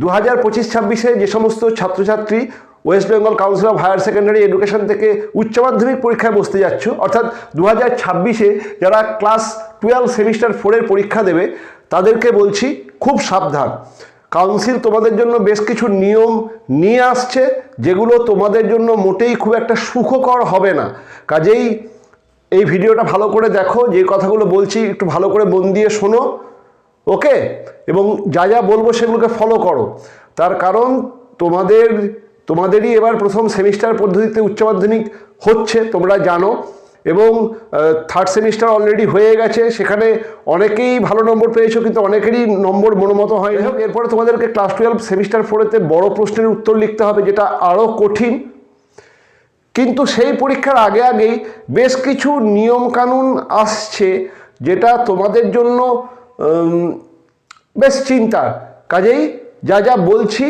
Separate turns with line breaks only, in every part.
দু হাজার পঁচিশ ছাব্বিশে যে সমস্ত ছাত্রছাত্রী West Bengal Council of Higher Secondary Education থেকে উচ্চ মাধ্যমিক পরীক্ষায় বসতে যাচ্ছ, অর্থাৎ দু হাজার ছাব্বিশে যারা ক্লাস টুয়েলভ সেমিস্টার ফোরের পরীক্ষা দেবে, তাদেরকে বলছি খুব সাবধান। কাউন্সিল তোমাদের জন্য বেশ কিছু নিয়ম নিয়ে আসছে, যেগুলো তোমাদের জন্য মোটেই খুব একটা সুখকর হবে না। কাজেই এই ভিডিওটা ভালো করে দেখো, যে কথাগুলো বলছি একটু ভালো করে মন দিয়ে শোনো। ওকে? এবং যা যা বলব সেগুলোকে ফলো করো। তার কারণ তোমাদের, তোমাদেরই এবার প্রথম সেমিস্টার পদ্ধতিতে উচ্চ মাধ্যমিক হচ্ছে, তোমরা জানো। এবং থার্ড সেমিস্টার অলরেডি হয়ে গেছে। সেখানে অনেকেই ভালো নম্বর পেয়েছ, কিন্তু অনেকেরই নম্বর মনোমতো হয় এরপরে তোমাদেরকে ক্লাস টুয়েলভ সেমিস্টার ফোরেতে বড় প্রশ্নের উত্তর লিখতে হবে, যেটা আরও কঠিন। কিন্তু সেই পরীক্ষার আগে আগেই বেশ কিছু নিয়মকানুন আসছে, যেটা তোমাদের জন্য বেশ চিন্তা। কাজেই যা যা বলছি,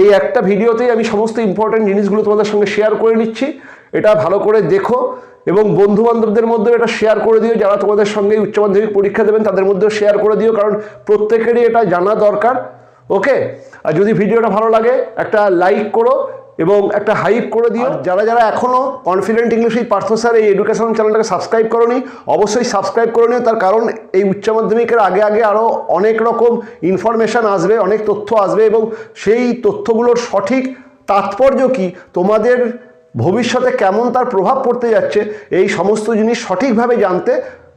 এই একটা ভিডিওতেই আমি সমস্ত ইম্পর্টেন্ট জিনিসগুলো তোমাদের সঙ্গে শেয়ার করে নিচ্ছি। এটা ভালো করে দেখো এবং বন্ধু বান্ধবদের মধ্যেও এটা শেয়ার করে দিও। যারা তোমাদের সঙ্গে উচ্চ মাধ্যমিক পরীক্ষা দেবেন, তাদের মধ্যেও শেয়ার করে দিও। কারণ প্রত্যেকেরই এটা জানা দরকার। ওকে আর যদি ভিডিওটা ভালো লাগে, একটা লাইক করো। এবং একটা হাইপ করে দিও। যারা যারা এখনও confident English with Partha sir এই এডুকেশন চ্যানেলটাকে সাবস্ক্রাইব করনি অবশ্যই সাবস্ক্রাইব করে নিও। তার কারণ এই উচ্চ মাধ্যমিকের আগে আগে আরও অনেক রকম ইনফরমেশান আসবে অনেক তথ্য আসবে এবং সেই তথ্যগুলোর সঠিক তাৎপর্য কি তোমাদের ভবিষ্যতে কেমন তার প্রভাব পড়তে যাচ্ছে এই সমস্ত জিনিস সঠিকভাবে জানতে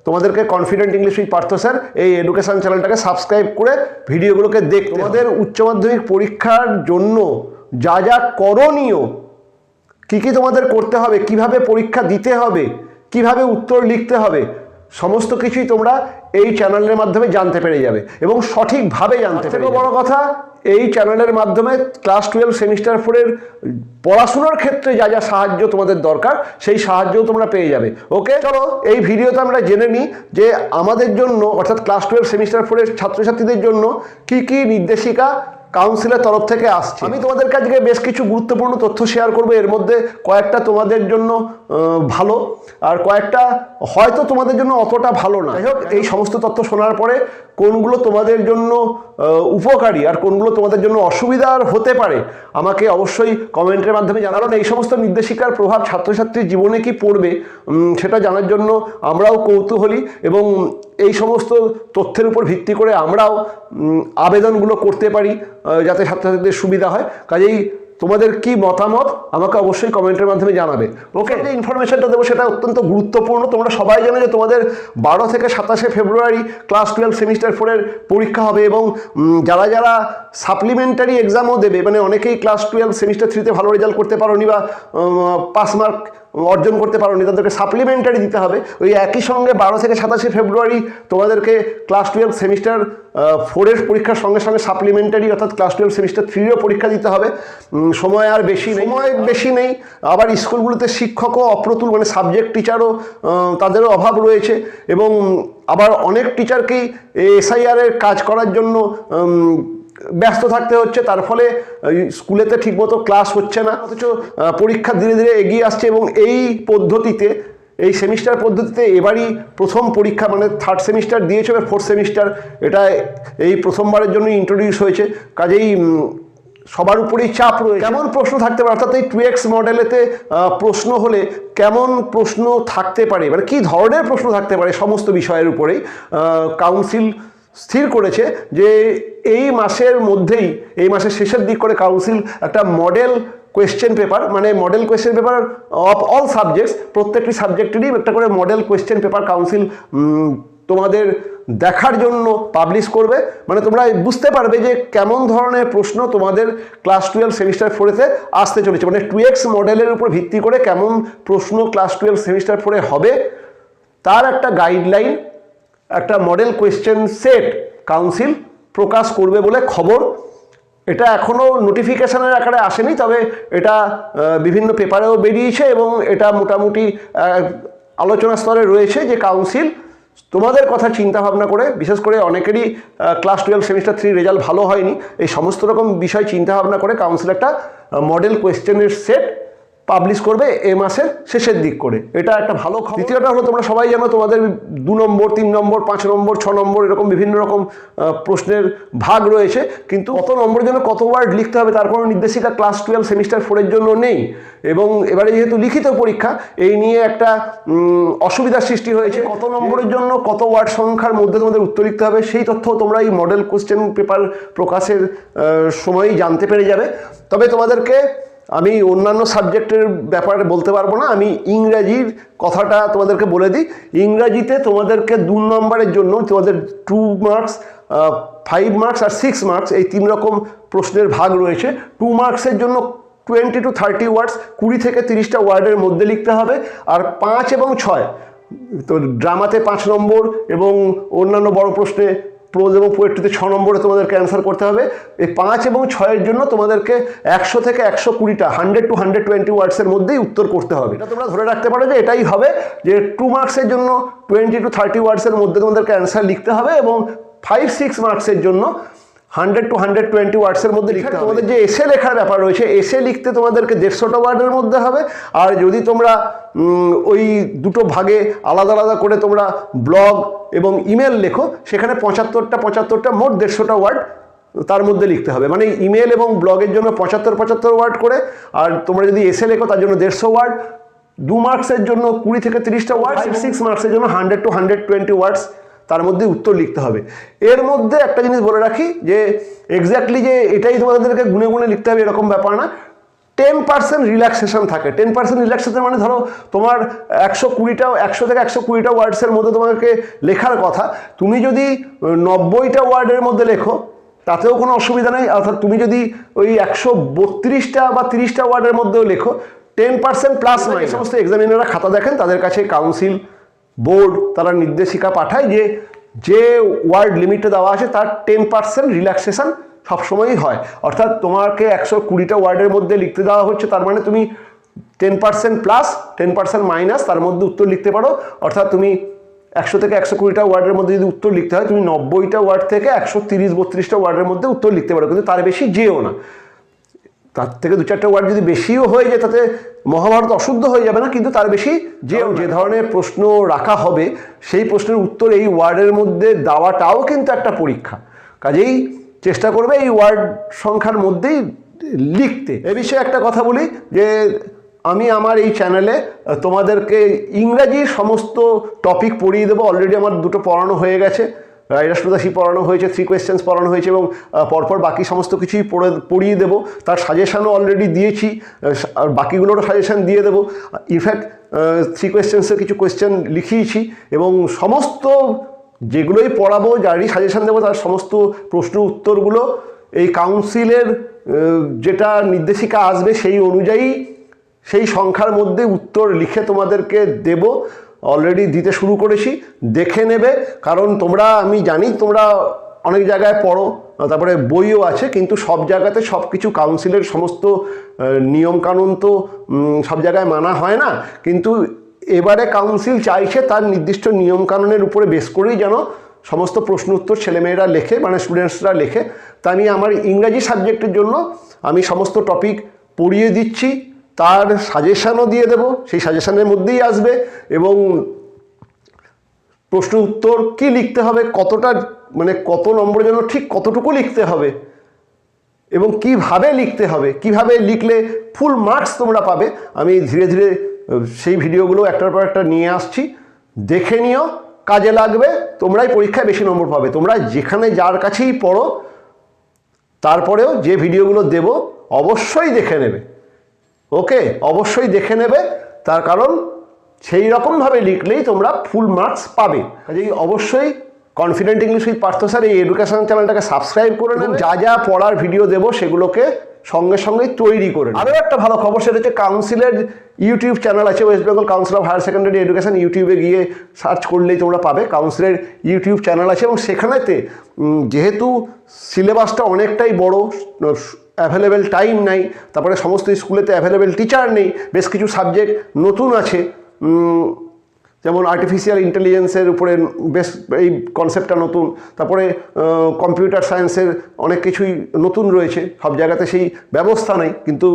তোমাদেরকে confident English with Partha sir এই এডুকেশন চ্যানেলটাকে সাবস্ক্রাইব করে ভিডিওগুলোকে দেখ তোমাদের উচ্চ মাধ্যমিক পরীক্ষার জন্য যা যা করণীয় কি কি তোমাদের করতে হবে কীভাবে পরীক্ষা দিতে হবে কীভাবে উত্তর লিখতে হবে সমস্ত কিছুই তোমরা এই চ্যানেলের মাধ্যমে জানতে পেরে যাবে এবং সঠিকভাবে জানতে পেরে বড় কথা এই চ্যানেলের মাধ্যমে ক্লাস টুয়েলভ সেমিস্টার ফোরের পড়াশোনার ক্ষেত্রে যা যা সাহায্য তোমাদের দরকার সেই সাহায্যও তোমরা পেয়ে যাবে। ওকে? চলো এই ভিডিওতে আমরা জেনে নিই যে আমাদের জন্য অর্থাৎ ক্লাস টুয়েলভ সেমিস্টার ফোরের ছাত্রছাত্রীদের জন্য কি কি নির্দেশিকা কাউন্সিলের তরফ থেকে আসছে। আমি তোমাদের কাছে বেশ কিছু গুরুত্বপূর্ণ তথ্য শেয়ার করব। এর মধ্যে কয়েকটা তোমাদের জন্য ভালো, আর কয়েকটা হয়তো তোমাদের জন্য অতটা ভালো না। যাই হোক, এই সমস্ত তথ্য শোনার পরে কোনগুলো তোমাদের জন্য উপকারী আর কোনগুলো তোমাদের জন্য অসুবিধার হতে পারে, আমাকে অবশ্যই কমেন্টের মাধ্যমে জানাবেন এই সমস্ত নির্দেশিকার প্রভাব ছাত্রছাত্রীর জীবনে কি পড়বে সেটা জানার জন্য আমরাও কৌতূহলী এবং এই সমস্ত তথ্যের উপর ভিত্তি করে আমরাও আবেদনগুলো করতে পারি যাতে ছাত্রছাত্রীদের সুবিধা হয়। কাজেই তোমাদের কি মতামত আমাকে অবশ্যই কমেন্টের মাধ্যমে জানাবে। ওকে? যে ইনফরমেশনটা দেবো সেটা অত্যন্ত গুরুত্বপূর্ণ। তোমরা সবাই জানো যে তোমাদের বারো থেকে সাতাশে ফেব্রুয়ারি ক্লাস টুয়েলভ সেমিস্টার ফোরের পরীক্ষা হবে এবং যারা যারা সাপ্লিমেন্টারি এক্সামও দেবে মানে অনেকেই ক্লাস টুয়েলভ সেমিস্টার থ্রিতে ভালো রেজাল্ট করতে পারোনি বা পাস মার্ক অর্জন করতে পারোনি তাদেরকে সাপ্লিমেন্টারি দিতে হবে। ওই একই সঙ্গে বারো থেকে সাতাশে ফেব্রুয়ারি তোমাদেরকে ক্লাস টুয়েলভ সেমিস্টার ফোরের পরীক্ষার সঙ্গে সঙ্গে সাপ্লিমেন্টারি অর্থাৎ ক্লাস টুয়েলভ সেমিস্টার থ্রিরও পরীক্ষা দিতে হবে। সময় আর বেশি নেই। সময় বেশি নেই। আবার স্কুলগুলোতে শিক্ষকও অপ্রতুল মানে সাবজেক্ট টিচারও তাদেরও অভাব রয়েছে এবং আবার অনেক টিচারকেই এসআইআরের কাজ করার জন্য ব্যস্ত থাকতে হচ্ছে, তার ফলে স্কুলেতে ঠিকমতো ক্লাস হচ্ছে না, অথচ পরীক্ষা ধীরে ধীরে এগিয়ে আসছে এবং এই পদ্ধতিতে, এই সেমিস্টার পদ্ধতিতে এবারই প্রথম পরীক্ষা মানে থার্ড সেমিস্টার দিয়েছে, এবার ফোর্থ সেমিস্টার এটা এই প্রথমবারের জন্য ইন্ট্রোডিউস হয়েছে। কাজেই সবার উপরেই চাপ রয়েছে। কেমন প্রশ্ন থাকতে পারে? অর্থাৎ এই টু এক্স মডেলেতে প্রশ্ন হলে কেমন প্রশ্ন থাকতে পারে? মানে কী ধরনের প্রশ্ন থাকতে পারে সমস্ত বিষয়ের উপরেই? কাউন্সিল স্থির করেছে যে এই মাসের মধ্যেই, এই মাসের শেষের দিক করে কাউন্সিল একটা মডেল কোয়েশ্চেন পেপার মানে model question paper of all subjects প্রত্যেকটি সাবজেক্টেরই একটা করে মডেল কোয়েশ্চেন পেপার কাউন্সিল তোমাদের দেখার জন্য পাবলিশ করবে। মানে তোমরা বুঝতে পারবে যে কেমন ধরনের প্রশ্ন তোমাদের ক্লাস টুয়েলভ সেমিস্টার ফোরেতে আসতে চলেছে। মানে টু এক্স মডেলের উপর ভিত্তি করে কেমন প্রশ্ন ক্লাস টুয়েলভ সেমিস্টার ফোরে হবে, তার একটা গাইডলাইন একটা মডেল কোয়েশ্চেন সেট কাউন্সিল প্রকাশ করবে বলে খবর। এটা এখনও নোটিফিকেশনের আকারে আসেনি, তবে এটা বিভিন্ন পেপারেও বেরিয়েছে এবং এটা মোটামুটি আলোচনা স্তরে রয়েছে যে কাউন্সিল তোমাদের কথা চিন্তা ভাবনা করে, বিশেষ করে অনেকেরই class twelve semester three result ভালো হয়নি, এই সমস্ত রকম বিষয় চিন্তা ভাবনা করে কাউন্সিল একটা মডেল কোয়েশ্চেনের সেট পাবলিশ করবে এ মাসের শেষের দিক করে। এটা একটা ভালো খবর। দ্বিতীয়টা হলো, তোমরা সবাই জানো তোমাদের দু নম্বর, তিন নম্বর, পাঁচ নম্বর, ছ নম্বর, এরকম বিভিন্ন রকম প্রশ্নের ভাগ রয়েছে। কিন্তু কত নম্বরের জন্য কত ওয়ার্ড লিখতে হবে, তার কোনো নির্দেশিকা ক্লাস টুয়েলভ সেমিস্টার ফোরের জন্য নেই। এবং এবারে যেহেতু লিখিত পরীক্ষা, এই নিয়ে একটা অসুবিধার সৃষ্টি হয়েছে। কত নম্বরের জন্য কত ওয়ার্ড সংখ্যার মধ্যে তোমাদের উত্তর লিখতে হবে, সেই তথ্য তোমরা এই মডেল কোশ্চেন পেপার প্রকাশের সময়ই জানতে পেরে যাবে। তবে তোমাদেরকে আমি অন্যান্য সাবজেক্টের ব্যাপারে বলতে পারব না, আমি ইংরাজির কথাটা তোমাদেরকে বলে দিই। ইংরাজিতে তোমাদেরকে দু নম্বরের জন্য তোমাদের টু মার্কস ফাইভ মার্কস আর সিক্স মার্কস এই তিন রকম প্রশ্নের ভাগ রয়েছে। টু মার্কসের জন্য টোয়েন্টি টু থার্টি ওয়ার্ডস কুড়ি থেকে তিরিশটা ওয়ার্ডের মধ্যে লিখতে হবে। আর পাঁচ এবং ছয়, তো ড্রামাতে পাঁচ নম্বর এবং অন্যান্য বড় প্রশ্নে প্রোজ এবং পোয়েট্রিতে ছ নম্বরে তোমাদেরকে অ্যান্সার করতে হবে। এই পাঁচ এবং ছয়ের জন্য তোমাদেরকে একশো থেকে একশো কুড়িটা হান্ড্রেড টু হান্ড্রেড টোয়েন্টি ওয়ার্ডসের মধ্যেই উত্তর করতে হবে। এটা তোমরা ধরে রাখতে পারো যে এটাই হবে যে টু মার্কসের জন্য টোয়েন্টি টু থার্টি ওয়ার্ডসের মধ্যে তোমাদেরকে অ্যান্সার লিখতে হবে এবং ফাইভ সিক্স মার্কসের জন্য হান্ড্রেড টু হান্ড্রেড টোয়েন্টি ওয়ার্ডসের মধ্যে লিখতে হবে। তোমাদের যে এসে লেখার ব্যাপার রয়েছে এসে লিখতে তোমাদেরকে দেড়শোটা ওয়ার্ডের মধ্যে হবে আর যদি তোমরা ওই দুটো ভাগে আলাদা আলাদা করে তোমরা ব্লগ এবং ইমেল লেখো সেখানে পঁচাত্তরটা পঁচাত্তরটা মোট দেড়শোটা ওয়ার্ড তার মধ্যে লিখতে হবে। মানে ইমেল এবং ব্লগের জন্য পঁচাত্তর পঁচাত্তর ওয়ার্ড করে আর তোমরা যদি এসে লেখো তার জন্য দেড়শো ওয়ার্ড দু মার্কসের জন্য কুড়ি থেকে তিরিশটা ওয়ার্ড সিক্স মার্কসের জন্য hundred to hundred twenty words তার মধ্যে উত্তর লিখতে হবে। এর মধ্যে একটা জিনিস বলে রাখি যে এক্স্যাক্টলি যে এটাই তোমাদেরকে গুনে গুনে লিখতে হবে এরকম ব্যাপার না। টেন পার্সেন্ট রিল্যাক্সেশন থাকে। টেন পার্সেন্ট রিল্যাক্সেশন মানে ধরো তোমার একশো কুড়িটা একশো থেকে একশো কুড়িটা ওয়ার্ডসের মধ্যে তোমাকে লেখার কথা। তুমি যদি নব্বইটা ওয়ার্ডের মধ্যে লেখো তাতেও কোনো অসুবিধা নেই। অর্থাৎ তুমি যদি ওই একশো বত্রিশটা বা তিরিশটা ওয়ার্ডের মধ্যেও লেখো টেন পার্সেন্ট প্লাস মাইনাস। সমস্ত এক্সামিনাররা খাতা দেখেন তাদের কাছে কাউন্সিল বোর্ড, তারা নির্দেশিকা পাঠায় যে যে ওয়ার্ড লিমিটে দেওয়া আছে, তার টেন পার্সেন্ট রিল্যাক্সেশন সবসময়ই হয়। অর্থাৎ তোমাকে একশো কুড়িটা ওয়ার্ডের মধ্যে লিখতে দেওয়া হচ্ছে, তার মানে তুমি ten percent plus ten percent minus তার মধ্যে উত্তর লিখতে পারো। অর্থাৎ তুমি একশো থেকে একশো কুড়িটা ওয়ার্ডের মধ্যে যদি উত্তর লিখতে হয়, তুমি নব্বইটা ওয়ার্ড থেকে একশো তিরিশ, বত্রিশটা ওয়ার্ডের মধ্যে উত্তর লিখতে পারো, কিন্তু তার বেশি যেও না। তার থেকে দু চারটে ওয়ার্ড যদি বেশিও হয়ে যায় তাতে মহাভারত অশুদ্ধ হয়ে যাবে না কিন্তু তার বেশি যে যে ধরনের প্রশ্ন রাখা হবে সেই প্রশ্নের উত্তর এই ওয়ার্ডের মধ্যে দেওয়াটাও কিন্তু একটা পরীক্ষা। কাজেই চেষ্টা করবে এই ওয়ার্ড সংখ্যার মধ্যেই লিখতে। এ বিষয়ে একটা কথা বলি যে আমি আমার এই চ্যানেলে তোমাদেরকে ইংরাজির সমস্ত টপিক পড়িয়ে দেবো অলরেডি আমার দুটো পড়ানো হয়ে গেছে। রাইরাষ্ট্রদাসী পড়ানো হয়েছে থ্রি কোয়েশ্চেন্স পড়ানো হয়েছে এবং পরপর বাকি সমস্ত কিছুই পড়ে, পড়িয়ে দেবো। তার সাজেশানও অলরেডি দিয়েছি আর বাকিগুলোরও সাজেশান দিয়ে দেবো। ইনফ্যাক্ট থ্রি কোয়েশ্চেন্সের কিছু কোয়েশ্চেন লিখিয়েছি এবং সমস্ত যেগুলোই পড়াবো, যারই সাজেশান দেবো, তার সমস্ত প্রশ্ন উত্তরগুলো এই কাউন্সিলের যেটা নির্দেশিকা আসবে সেই অনুযায়ী সেই সংখ্যার মধ্যে উত্তর লিখে তোমাদেরকে দেব। অলরেডি দিতে শুরু করেছি, দেখে নেবে। কারণ তোমরা, আমি জানি তোমরা অনেক জায়গায় পড়ো, তারপরে বইও আছে, কিন্তু সব জায়গাতে সব কিছু কাউন্সিলের সমস্ত নিয়মকানুন তো সব জায়গায় মানা হয় না। কিন্তু এবারে কাউন্সিল চাইছে তার নির্দিষ্ট নিয়মকানুনের উপরে বেস করেই যেন সমস্ত প্রশ্ন উত্তর ছেলেমেয়েরা লেখে মানে স্টুডেন্টসরা লেখে। তা আমি আমার ইংরাজি সাবজেক্টের জন্য আমি সমস্ত টপিক পড়িয়ে দিচ্ছি। তার সাজেশানও দিয়ে দেব। সেই সাজেশানের মধ্যেই আসবে এবং প্রশ্ন উত্তর কি লিখতে হবে, কতটা মানে কত নম্বরের জন্য ঠিক কতটুকু লিখতে হবে এবং কীভাবে লিখতে হবে, কীভাবে লিখলে ফুল মার্কস তোমরা পাবে, আমি ধীরে ধীরে সেই ভিডিওগুলো একটার পর একটা নিয়ে আসছি। দেখে নিও, কাজে লাগবে, তোমরাই পরীক্ষায় বেশি নম্বর পাবে। তোমরা যেখানে যার কাছেই পড়ো, তারপরেও যে ভিডিওগুলো দেব, অবশ্যই দেখে নেবে। ওকে অবশ্যই দেখে নেবে। তার কারণ সেই রকমভাবে লিখলেই তোমরা ফুল মার্কস পাবে। কাজেই অবশ্যই confident English with Partha sir এই এডুকেশন চ্যানেলটাকে সাবস্ক্রাইব করে নেবেন যা যা পড়ার ভিডিও দেবো সেগুলোকে সঙ্গে সঙ্গেই তৈরি করে আরও একটা ভালো খবর সেটা হচ্ছে কাউন্সিলের ইউটিউব চ্যানেল আছে West Bengal Council of Higher Secondary Education ইউটিউবে গিয়ে সার্চ করলেই তোমরা পাবে। কাউন্সিলের ইউটিউব চ্যানেল আছে এবং সেখানেতে যেহেতু সিলেবাসটা অনেকটাই বড় অ্যাভেলেবেল টাইম নাই, তারপরে সমস্ত স্কুলেতে অ্যাভেলেবেল টিচার নেই, বেশ কিছু সাবজেক্ট নতুন আছে যেমন আর্টিফিশিয়াল ইন্টেলিজেন্সের উপরে বেশ এই কনসেপ্টটা নতুন, তারপরে কম্পিউটার সায়েন্সের অনেক কিছুই নতুন রয়েছে, সব জায়গাতে সেই ব্যবস্থা নেই, কিন্তু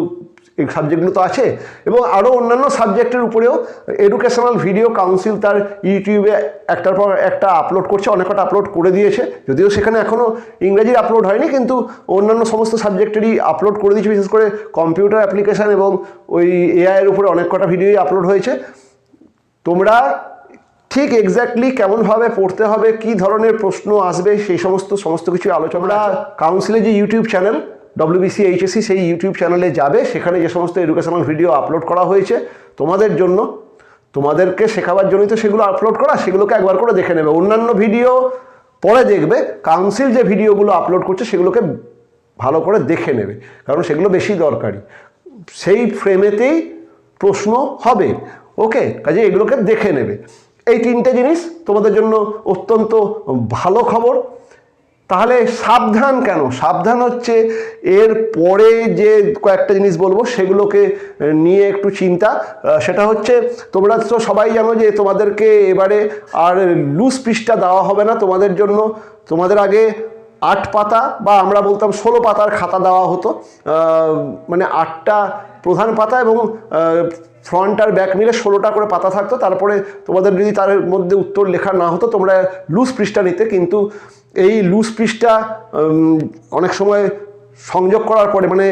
এই সাবজেক্টগুলো তো আছে। এবং আরও অন্যান্য সাবজেক্টের উপরেও এডুকেশনাল ভিডিও কাউন্সিল তার ইউটিউবে একটার পর একটা আপলোড করছে অনেক কটা আপলোড করে দিয়েছে। যদিও সেখানে এখনও ইংরেজির আপলোড হয়নি কিন্তু অন্যান্য সমস্ত সাবজেক্টেরই আপলোড করে দিয়েছে বিশেষ করে কম্পিউটার অ্যাপ্লিকেশান এবং ওই এআইয়ের উপরে অনেক কটা ভিডিওই আপলোড হয়েছে। তোমরা ঠিক এক্স্যাক্টলি কেমনভাবে পড়তে হবে কি ধরনের প্রশ্ন আসবে সেই সমস্ত সমস্ত কিছু আলোচনা। কাউন্সিলের যে ইউটিউব চ্যানেল ডব্লিউবিসি এইচএসসি সেই ইউটিউব চ্যানেলে যাবে। সেখানে যে সমস্ত এডুকেশনাল ভিডিও আপলোড করা হয়েছে, তোমাদের জন্য, তোমাদেরকে শেখাবার জন্যই তো সেগুলো আপলোড করা, সেগুলোকে একবার করে দেখে নেবে। অন্যান্য ভিডিও পরে দেখবে কাউন্সিল যে ভিডিওগুলো আপলোড করছে, সেগুলোকে ভালো করে দেখে নেবে, কারণ সেগুলো বেশি দরকারি। সেই ফ্রেমেতেই প্রশ্ন হবে। ওকে কাজে এগুলোকে দেখে নেবে। এই তিনটে জিনিস তোমাদের জন্য অত্যন্ত ভালো খবর। তাহলে সাবধান কেন? সাবধান হচ্ছে এর পরে যে কয়েকটা জিনিস বলব, সেগুলোকে নিয়ে একটু চিন্তা। সেটা হচ্ছে তোমরা তো সবাই জানো যে তোমাদেরকে এবারে আর লুজ পিসটা দেওয়া হবে না তোমাদের জন্য। তোমাদের আগে আট পাতা বা আমরা বলতাম ষোলো পাতার খাতা দেওয়া হতো। মানে আটটা প্রধান পাতা এবং ফ্রন্ট আর ব্যাক মিলে ষোলোটা করে পাতা থাকতো, তারপরে তোমাদের যদি তার মধ্যে উত্তর লেখা না হতো, তোমরা লুজ পৃষ্ঠা নিতে। কিন্তু এই লুজ পৃষ্ঠা অনেক সময় সংযোগ করার পরে মানে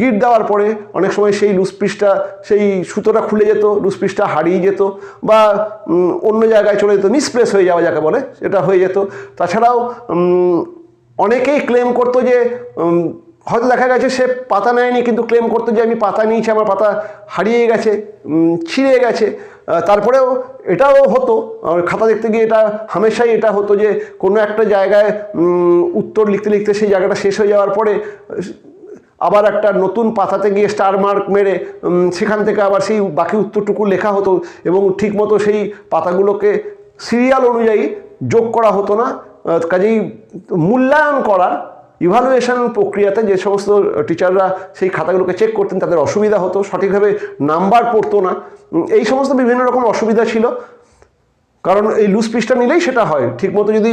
গিট দেওয়ার পরে অনেক সময় সেই লুজ পিসটা সেই সুতোটা খুলে যেত লুজ পিসটা হারিয়ে যেত বা অন্য জায়গায় চলে যেত মিসপ্লেস হয়ে যাওয়া যাকে বলে এটা হয়ে যেত। তাছাড়াও অনেকেই ক্লেম করতো যে হয়তো দেখা গেছে সে পাতা নেয়নি, কিন্তু ক্লেম করতো যে আমি পাতা নিয়েছি, আমার পাতা হারিয়ে গেছে ছিঁড়ে গেছে। তারপরেও এটাও হতো খাতা দেখতে গিয়ে এটা হামেশাই এটা হতো যে কোনো একটা জায়গায় উত্তর লিখতে লিখতে সেই জায়গাটা শেষ হয়ে যাওয়ার পরে, আবার একটা নতুন পাতাতে গিয়ে স্টার মার্ক মেরে সেখান থেকে আবার সেই বাকি উত্তরটুকু লেখা হতো এবং ঠিকমতো সেই পাতাগুলোকে সিরিয়াল অনুযায়ী যোগ করা হতো না। কাজেই মূল্যায়ন করার ইভালুয়েশন প্রক্রিয়াতে যে সমস্ত টিচাররা সেই খাতাগুলোকে চেক করতেন, তাদের অসুবিধা হতো, সঠিকভাবে নাম্বার পড়তো না। এই সমস্ত বিভিন্ন রকম অসুবিধা ছিল। কারণ এই লুজ পিসটা নিলেই সেটা হয়। ঠিকমতো যদি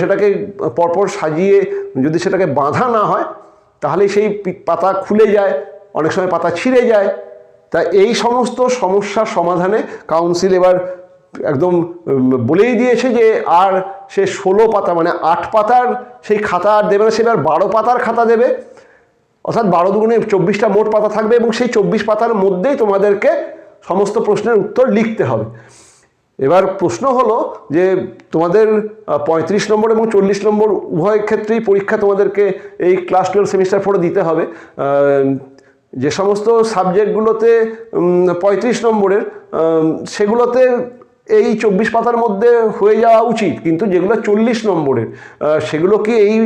সেটাকে পরপর সাজিয়ে যদি সেটাকে বাঁধা না হয় তাহলে সেই পাতা খুলে যায়, অনেক সময় পাতা ছিঁড়ে যায়। তা এই সমস্ত সমস্যার সমাধানে কাউন্সিল এবার একদম বলেই দিয়েছে যে আর সে ষোলো পাতা মানে আট পাতার সেই খাতা আর দেবে না, সে এবার বারো পাতার খাতা দেবে। অর্থাৎ বারো দুগুণে চব্বিশটা মোট পাতা থাকবে এবং সেই চব্বিশ পাতার মধ্যেই তোমাদেরকে সমস্ত প্রশ্নের উত্তর লিখতে হবে। এবার প্রশ্ন হলো যে তোমাদের পঁয়ত্রিশ নম্বর এবং চল্লিশ নম্বর উভয় ক্ষেত্রেই পরীক্ষা তোমাদেরকে এই ক্লাস টুয়েলভ সেমিস্টার ফোরে দিতে হবে। যে সমস্ত সাবজেক্টগুলোতে পঁয়ত্রিশ নম্বরের সেগুলোতে এই চব্বিশ পাতার মধ্যে হয়ে যাওয়া উচিত, কিন্তু যেগুলো চল্লিশ নম্বরের সেগুলো কি এই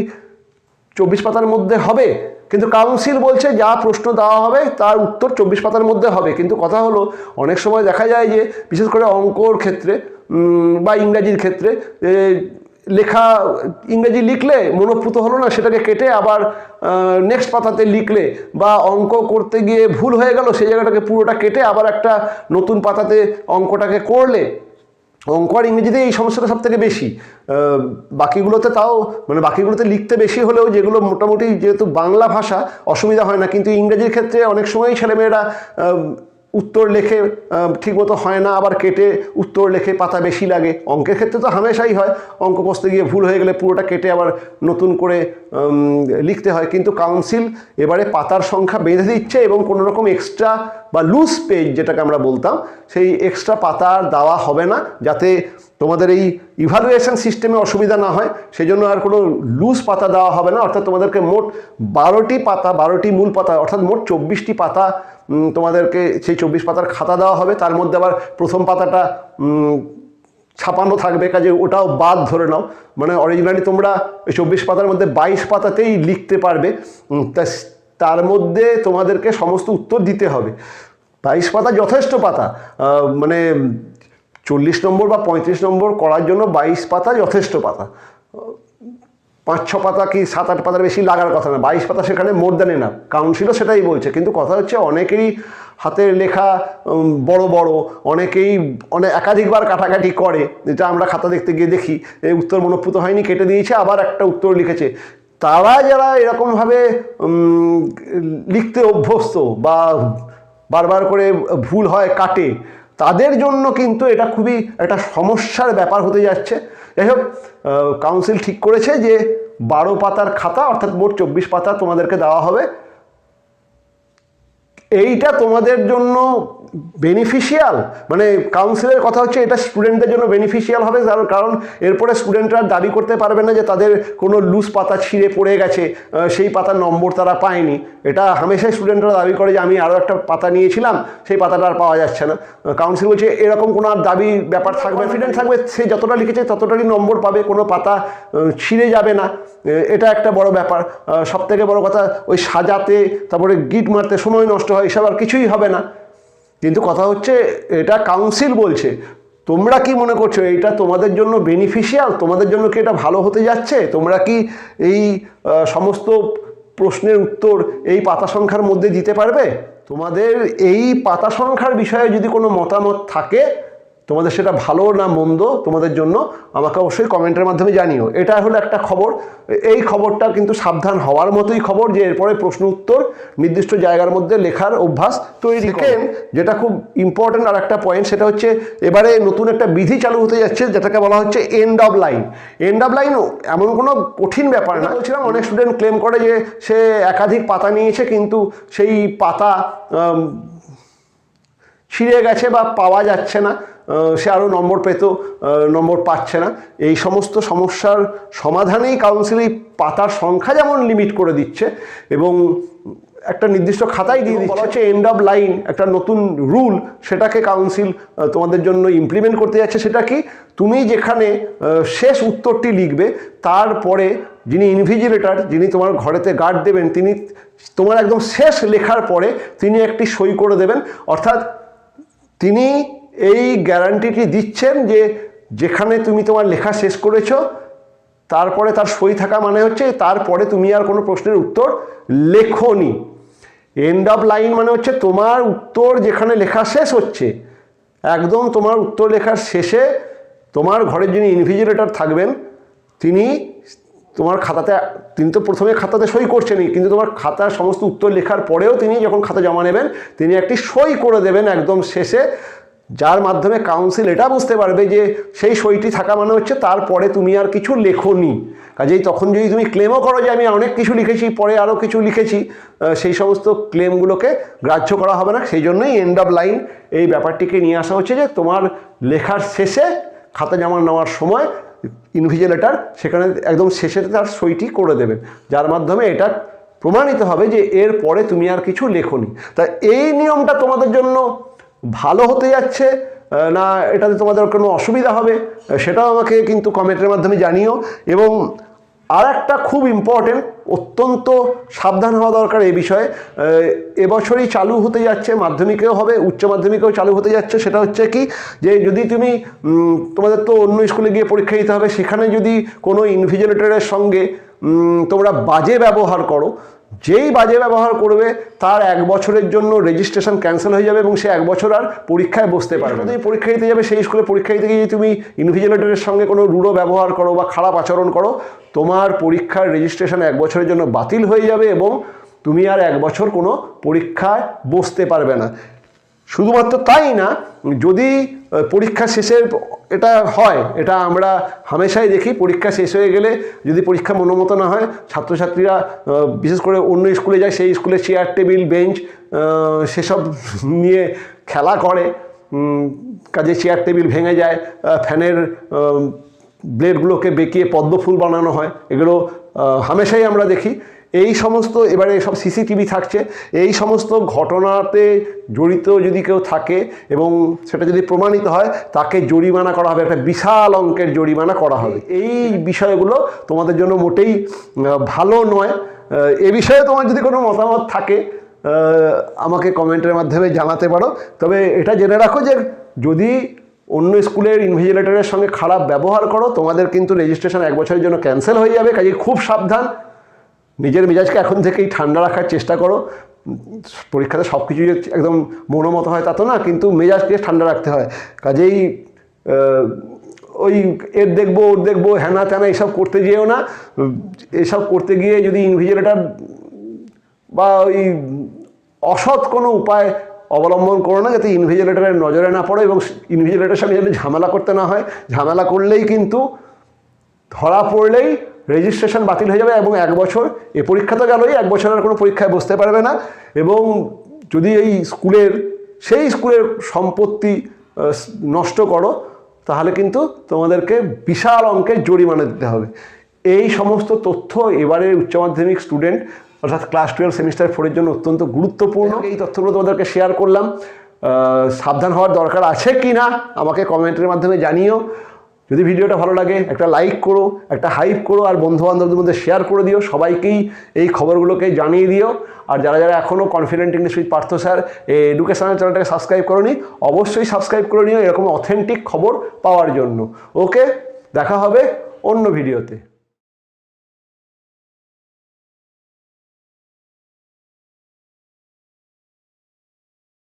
চব্বিশ পাতার মধ্যে হবে? কিন্তু কাউন্সিল বলছে যা প্রশ্ন দেওয়া হবে তার উত্তর চব্বিশ পাতার মধ্যে হবে। কিন্তু কথা হলো, অনেক সময় দেখা যায় যে বিশেষ করে অঙ্কর ক্ষেত্রে বা ইংরাজির ক্ষেত্রে লেখা, ইংরেজি লিখলে মনোপ্রুত হলো না, সেটাকে কেটে আবার নেক্সট পাতাতে লিখলে, বা অঙ্ক করতে গিয়ে ভুল হয়ে গেল সেই জায়গাটাকে পুরোটা কেটে আবার একটা নতুন পাতাতে অঙ্কটাকে করলে অঙ্ক আর ইংরেজিতে এই সমস্যাটা সব থেকে বেশি বাকিগুলোতে তাও মানে বাকিগুলোতে লিখতে বেশি হলেও যেগুলো মোটামুটি যেহেতু বাংলা ভাষা, অসুবিধা হয় না। কিন্তু ইংরেজির ক্ষেত্রে অনেক সময়ই ছেলেমেয়েরা উত্তর লেখে ঠিকমতো হয় না, আবার কেটে উত্তর লেখে পাতা বেশি লাগে। অঙ্কের ক্ষেত্রে তো হামেশাই হয়, অঙ্ক কষতে গিয়ে ভুল হয়ে গেলে পুরোটা কেটে আবার নতুন করে লিখতে হয়। কিন্তু কাউন্সিল এবারে পাতার সংখ্যা বেঁধে দিচ্ছে এবং কোনো রকম এক্সট্রা বা লুজ পেজ যেটাকে আমরা বলতাম, সেই এক্সট্রা পাতা আর দেওয়া হবে না, যাতে তোমাদের এই ইভালুয়েশন সিস্টেমে অসুবিধা না হয়। সেই জন্য আর কোনো লুজ পাতা দেওয়া হবে না। অর্থাৎ তোমাদেরকে মোট বারোটি পাতা, বারোটি মূল পাতা, অর্থাৎ মোট চব্বিশটি পাতা তোমাদেরকে সেই চব্বিশ পাতার খাতা দেওয়া হবে। তার মধ্যে আবার প্রথম পাতাটা ছাপানো থাকবে। কাজে ওটাও বাদ ধরে নাও। মানে অরিজিনালি তোমরা ওই চব্বিশ পাতার মধ্যে বাইশ পাতাতেই লিখতে পারবে। তার মধ্যে তোমাদেরকে সমস্ত উত্তর দিতে হবে। বাইশ পাতা যথেষ্ট পাতা। মানে চল্লিশ নম্বর বা পঁয়ত্রিশ নম্বর করার জন্য বাইশ পাতা যথেষ্ট পাতা। পাঁচ, ছ পাতা কি সাত, আট পাতার বেশি লাগার কথা না, বাইশ পাতা সেখানে মোর দেন না। কাউন্সিলও সেটাই বলছে, কিন্তু কথা হচ্ছে অনেকেরই হাতের লেখা বড় বড়, অনেকেই অনেক একাধিকবার কাটাকাটি করে, যেটা আমরা খাতা দেখতে গিয়ে দেখি, এই উত্তর মনোপ্রুত হয়নি, কেটে দিয়েছে, আবার একটা উত্তর লিখেছে। তারা যারা এরকমভাবে লিখতে অভ্যস্ত বা বারবার করে ভুল হয়, কাটে, তাদের জন্য কিন্তু এটা খুবই একটা সমস্যার ব্যাপার হতে যাচ্ছে। যাই হোক কাউন্সিল ঠিক করেছে যে বারো পাতার খাতা, অর্থাৎ মোট চব্বিশ পাতা তোমাদেরকে দেওয়া হবে। এইটা তোমাদের জন্য বেনিফিশিয়াল মানে কাউন্সিলের কথা হচ্ছে এটা স্টুডেন্টদের জন্য বেনিফিশিয়াল হবে কারণ কারণ এরপরে স্টুডেন্টরা দাবি করতে পারবে না যে তাদের কোনো লুজ পাতা ছিঁড়ে পড়ে গেছে সেই পাতার নম্বর তারা পায়নি। এটা হামেশাই স্টুডেন্টরা দাবি করে যে আমি আরও একটা পাতা নিয়েছিলাম, সেই পাতাটা আর পাওয়া যাচ্ছে না। কাউন্সিল বলছে এরকম কোনো আর দাবি ব্যাপার থাকবে কনফিডেন্ট থাকবে, সে যতটা লিখেছে ততটারই নম্বর পাবে, কোনো পাতা ছিঁড়ে যাবে না। এটা একটা বড় ব্যাপার। সব থেকে বড় কথা, ওই সাজাতে, তারপরে গিট মারতে সময় নষ্ট এসব আর কিছুই হবে না। কিন্তু কথা হচ্ছে, এটা কাউন্সিল বলছে। তোমরা কি মনে করছ, এটা তোমাদের জন্য বেনিফিশিয়াল তোমাদের জন্য কি এটা ভালো হতে যাচ্ছে? তোমরা কি এই সমস্ত প্রশ্নের উত্তর এই পাতা সংখ্যার মধ্যে দিতে পারবে? তোমাদের এই পাতা সংখ্যার বিষয়ে যদি কোনো মতামত থাকে তোমাদের সেটা ভালো না মন্দ তোমাদের জন্য আমাকে অবশ্যই কমেন্টের মাধ্যমে জানিও। এটা হলো একটা খবর। এই খবরটা কিন্তু সাবধান হওয়ার মতোই খবর যে এরপরে প্রশ্ন উত্তর নির্দিষ্ট জায়গার মধ্যে লেখার অভ্যাস তৈরি করেন যেটা খুব ইম্পর্টেন্ট আর একটা পয়েন্ট সেটা হচ্ছে এবারে নতুন একটা বিধি চালু হতে যাচ্ছে যেটাকে বলা হচ্ছে end of line end of line এমন কোনো কঠিন ব্যাপার না। বলছিলাম অনেক স্টুডেন্ট ক্লেম করে যে সে একাধিক পাতা নিয়েছে কিন্তু সেই পাতা ছিঁড়ে গেছে বা পাওয়া যাচ্ছে না। সে আরও নম্বর পেত নম্বর পাচ্ছে না। এই সমস্ত সমস্যার সমাধানেই কাউন্সিল এই পাতার সংখ্যা যেমন লিমিট করে দিচ্ছে এবং একটা নির্দিষ্ট খাতায় দিয়ে দিচ্ছে হচ্ছে এন্ড অফ লাইন একটা নতুন রুল সেটাকে কাউন্সিল তোমাদের জন্য ইমপ্লিমেন্ট করতে যাচ্ছে। সেটা কি? তুমি যেখানে শেষ উত্তরটি লিখবে, তারপরে যিনি ইনভিজিলেটর যিনি তোমার ঘরেতে গার্ড দেবেন, তিনি তোমার একদম শেষ লেখার পরে তিনি একটি সই করে দেবেন। অর্থাৎ তিনি এই গ্যারান্টিটি দিচ্ছেন যে যেখানে তুমি তোমার লেখা শেষ করেছ, তারপরে তার সই থাকা মানে হচ্ছে তারপরে তুমি আর কোনো প্রশ্নের উত্তর লেখনি। এন্ড অফ লাইন মানে হচ্ছে তোমার উত্তর যেখানে লেখা শেষ হচ্ছে, একদম তোমার উত্তর লেখার শেষে তোমার ঘরের যিনি ইনভিজিলেটর থাকবেন, তিনি তোমার খাতাতে, তিনি তো প্রথমে খাতাতে সই করছেনই, কিন্তু তোমার খাতার সমস্ত উত্তর লেখার পরেও তিনি যখন খাতা জমা নেবেন, তিনি একটি সই করে দেবেন একদম শেষে। যার মাধ্যমে কাউন্সিল এটা বুঝতে পারবে যে সেই সইটি থাকা মানে হচ্ছে তারপরে তুমি আর কিছু লেখনি। কাজেই তখন যদি তুমি ক্লেমও করো যে আমি অনেক কিছু লিখেছি, পরে আরও কিছু লিখেছি সেই সমস্ত ক্লেমগুলোকে গ্রাহ্য করা হবে না। সেই জন্যই এন্ড অফ লাইন এই ব্যাপারটিকে নিয়ে আসা হচ্ছে যে তোমার লেখার শেষে খাতা জমা নেওয়ার সময় ইনভিজিলেটার সেখানে একদম শেষে তার সইটি করে দেবেন। যার মাধ্যমে এটা প্রমাণিত হবে যে এর পরে তুমি আর কিছু লেখনি। তা এই নিয়মটা তোমাদের জন্য ভালো হতে যাচ্ছে না, এটাতে তোমাদের কোনো অসুবিধা হবে সেটাও আমাকে কিন্তু কমেন্টের মাধ্যমে জানিও। এবং আর একটা খুব ইম্পর্টেন্ট অত্যন্ত সাবধান হওয়া দরকার এই বিষয়ে এবছরই চালু হতে যাচ্ছে, মাধ্যমিকেও হবে, উচ্চ মাধ্যমিকেও চালু হতে যাচ্ছে, সেটা হচ্ছে কি, যে যদি তুমি তোমাদের তো অন্য স্কুলে গিয়ে পরীক্ষা দিতে হবে, সেখানে যদি কোনো ইনভিজিলেটরের সঙ্গে তোমরা বাজে ব্যবহার করো যেই বাজে ব্যবহার করবে তার এক বছরের জন্য রেজিস্ট্রেশন ক্যান্সেল হয়ে যাবে এবং সে এক বছর আর পরীক্ষায় বসতে পারবে তুমি পরীক্ষা দিতে যাবে সেই স্কুলে পরীক্ষা দিতে গিয়ে যদি তুমি ইনভিজিলেটরের সঙ্গে কোনো রূঢ় ব্যবহার করো বা খারাপ আচরণ করো তোমার পরীক্ষার রেজিস্ট্রেশন এক বছরের জন্য বাতিল হয়ে যাবে এবং তুমি আর এক বছর কোনো পরীক্ষায় বসতে পারবে না। শুধুমাত্র তাই না যদি পরীক্ষা শেষের এটা হয়, এটা আমরা হামেশাই দেখি, পরীক্ষা শেষ হয়ে গেলে যদি পরীক্ষা মনোমতো না হয়, ছাত্রছাত্রীরা বিশেষ করে অন্য স্কুলে যায়, সেই স্কুলে চেয়ার টেবিল বেঞ্চ সেসব নিয়ে খেলা করে কাজে চেয়ার টেবিল ভেঙে যায় ফ্যানের ব্লেডগুলোকে বেঁকিয়ে পদ্ম ফুল বানানো হয়, এগুলো হামেশাই আমরা দেখি। এই সমস্ত, এবারে সব সিসিটিভি থাকছে, এই সমস্ত ঘটনাতে জড়িত যদি কেউ থাকে এবং সেটা যদি প্রমাণিত হয়, তাকে জরিমানা করা হবে, একটা বিশাল অঙ্কের জরিমানা করা হবে। এই বিষয়গুলো তোমাদের জন্য মোটেই ভালো নয়। এ বিষয়ে তোমার যদি কোনো মতামত থাকে আমাকে কমেন্টের মাধ্যমে জানাতে পারো। তবে এটা জেনে রাখো যে যদি অন্য স্কুলের ইনভিজিলেটরের সঙ্গে খারাপ ব্যবহার করো, তোমাদের কিন্তু রেজিস্ট্রেশন এক বছরের জন্য ক্যান্সেল হয়ে যাবে কাজে খুব সাবধান। নিজের মেজাজকে এখন থেকেই ঠান্ডা রাখার চেষ্টা করো। পরীক্ষাতে সব কিছুই যে একদম মনোমতো হয় তা তো না, কিন্তু মেজাজকে ঠান্ডা রাখতে হয়। কাজেই ওই এর দেখব, ওর দেখব, হ্যানা ত্যানা এসব করতে যেও না। এসব করতে গিয়ে যদি ইনভিজিলেটার বা ওই অসৎ কোনো উপায় অবলম্বন করো না, যাতে ইনভিজিলেটারের নজরে না পড়ে এবং ইনভিজিলেটারের সঙ্গে যাতে ঝামেলা করতে না হয়। ঝামেলা করলেই কিন্তু ধরা পড়লেই রেজিস্ট্রেশন বাতিল হয়ে যাবে এবং এক বছর এ পরীক্ষা তো গেলই এক বছর আর কোনো পরীক্ষায় বসতে পারবে না। এবং যদি এই স্কুলের সেই স্কুলের সম্পত্তি নষ্ট করো তাহলে কিন্তু তোমাদেরকে বিশাল অঙ্কের জরিমানা দিতে হবে। এই সমস্ত তথ্য এবারের উচ্চ মাধ্যমিক স্টুডেন্ট অর্থাৎ ক্লাস টুয়েলভ সেমিস্টার ফোরের জন্য অত্যন্ত গুরুত্বপূর্ণ। এই তথ্যগুলো তোমাদেরকে শেয়ার করলাম। সাবধান হওয়ার দরকার আছে কি না আমাকে কমেন্টের মাধ্যমে জানিও। যদি ভিডিওটা ভালো লাগে, একটা লাইক করো, একটা হাইপ করো, আর বন্ধুবান্ধবদের মধ্যে শেয়ার করে দিও, সবাইকেই এই খবরগুলোকে জানিয়ে দিও। আর যারা যারা এখনও confident English with Partha sir educational চ্যানেলটাকে সাবস্ক্রাইব করোনি, অবশ্যই সাবস্ক্রাইব করে নিও, এরকম অথেন্টিক খবর পাওয়ার জন্য। ওকে দেখা হবে অন্য ভিডিওতে